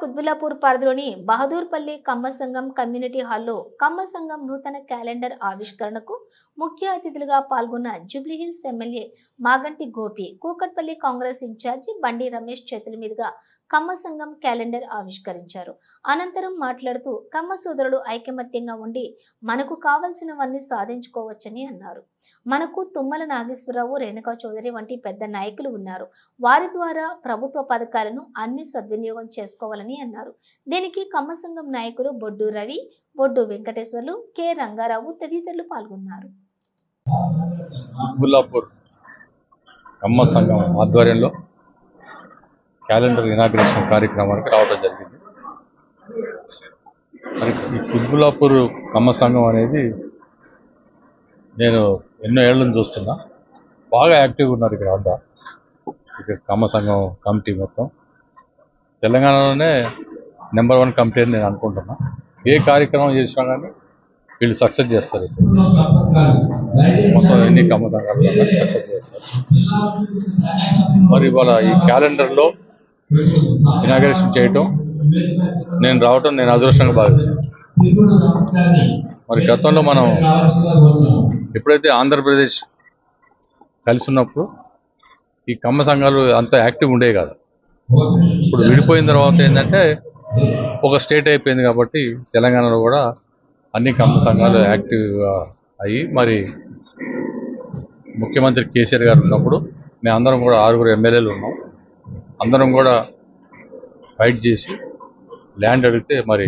కుత్బుల్లాపూర్ పరిధిలోని బహదూర్పల్లి కమ్మ సంఘం కమ్యూనిటీ హాల్లో కమ్మ సంఘం నూతన క్యాలెండర్ ఆవిష్కరణకు ముఖ్య అతిథులుగా పాల్గొన్న Jubilee Hills MLA Maganti Gopi Kukatpally Congress in charge Bandi Ramesh చేతుల మీదుగా కమ్మ సంఘం క్యాలెండర్ ఆవిష్కరించారు. అనంతరం మాట్లాడుతూ కమ్మ సోదరుడు ఐకమత్యంగా ఉండి మనకు కావలసినవన్నీ సాధించుకోవచ్చని అన్నారు. మనకు తుమ్మల నాగేశ్వరరావు రేణుకా చౌదరి వంటి పెద్ద నాయకులు ఉన్నారు. వారి ద్వారా ప్రభుత్వ పథకాలను అన్ని సద్వినియోగం చేసుకోవాలని అన్నారు. దీనికి కమ్మ సంఘం నాయకులు బొడ్డు రవి బొడ్డు వెంకటేశ్వర్లు కె. రంగారావు తదితరులు పాల్గొన్నారు. కమ్మ సంఘం ఆధ్వర్యంలో క్యాలెండర్ ఇనాగ్రేషన్ కార్యక్రమానికి రావడం జరిగింది. మరి ఈ కుత్బుల్లాపూర్ కమ్మ సంఘం అనేది నేను ఎన్నో ఏళ్ళని చూస్తున్నా. బాగా యాక్టివ్గా ఉన్నారు ఇక్కడ అంతా. ఇక్కడ కమ్మ సంఘం కమిటీ మొత్తం. తెలంగాణలోనే నెంబర్ వన్ కమిటీ అని నేను అనుకుంటున్నా. ఏ కార్యక్రమం చేసినా కానీ వీళ్ళు సక్సెస్ చేస్తారు మొత్తం ఎన్ని కమ్మ సంఘాలు సక్సెస్ చేస్తారు. మరి ఇవాళ ఈ క్యాలెండర్లో ఇనాగ్రేషన్ చేయటం. నేను రావటం నేను అదృష్టంగా భావిస్తాను. మరి గతంలో మనం ఎప్పుడైతే ఆంధ్రప్రదేశ్ కలిసి ఉన్నప్పుడు ఈ కమ్మ సంఘాలు అంత యాక్టివ్ ఉండేవి కాదు. ఇప్పుడు విడిపోయిన తర్వాత ఏంటంటే ఒక స్టేట్ అయిపోయింది కాబట్టి తెలంగాణలో కూడా అన్ని కమ్మ సంఘాలు యాక్టివ్గా అయ్యి మరి ముఖ్యమంత్రి కేసీఆర్ గారు ఉన్నప్పుడు మేము అందరం కూడా ఆరుగురు ఎమ్మెల్యేలు ఉన్నాం. అందరం కూడా ఫైట్ చేసి ల్యాండ్ అడిగితే మరి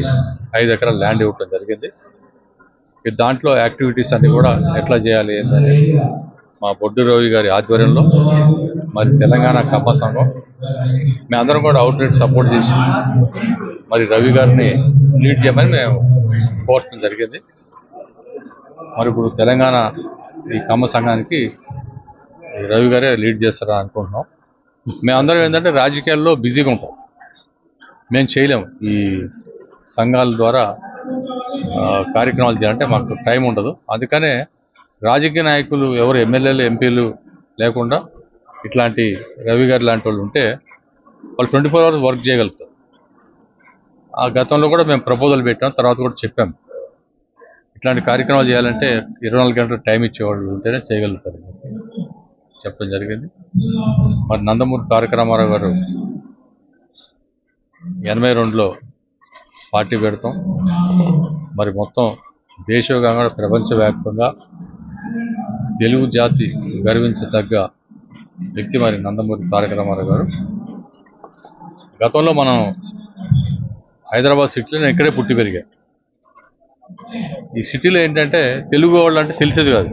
ఐదు ఎకరాల ల్యాండ్ ఇవ్వటం జరిగింది. దాంట్లో యాక్టివిటీస్ అన్ని కూడా ఎట్లా చేయాలి ఏంటని మా బొడ్డు రవి గారి ఆధ్వర్యంలో మరి తెలంగాణ కమ్మ సంఘం. మేమందరం కూడా అవుట్లెట్ సపోర్ట్ చేసి మరి రవి గారిని లీడ్ చేయమని మేము కోరటం జరిగింది. మరి ఇప్పుడు తెలంగాణ ఈ కమ్మ సంఘానికి రవి గారే లీడ్ చేస్తారని అనుకుంటున్నాం. మేమందరం ఏంటంటే రాజకీయాల్లో బిజీగా ఉంటాం. మేము చేయలేము ఈ సంఘాల ద్వారా కార్యక్రమాలు చేయాలంటే మాకు టైం ఉండదు. అందుకనే రాజకీయ నాయకులు ఎవరు ఎమ్మెల్యేలు ఎంపీలు లేకుండా ఇట్లాంటి రవి గారు లాంటి వాళ్ళు ఉంటే వాళ్ళు ట్వంటీ ఫోర్ అవర్స్ వర్క్ చేయగలుగుతారు. ఆ గతంలో కూడా మేము ప్రపోజల్ పెట్టాం తర్వాత కూడా చెప్పాం. ఇట్లాంటి కార్యక్రమాలు చేయాలంటే ఇరవై నాలుగు గంటలు టైం ఇచ్చేవాళ్ళు ఉంటేనే చేయగలుగుతారు. చెప్పడం జరిగింది. మరి నందమూరి తారక రామారావు గారు ఎనభై రెండులో పార్టీ పెడతాం. మరి మొత్తం దేశవ్యాప్తంగా ప్రపంచవ్యాప్తంగా తెలుగు జాతి గర్వించదగ్గ వ్యక్తి మరి నందమూరి తారక రామారావు గారు. గతంలో మనం హైదరాబాద్ సిటీలో ఇక్కడే పుట్టి పెరిగా. ఈ సిటీలో ఏంటంటే తెలుగు వాళ్ళు అంటే తెలిసేది కాదు.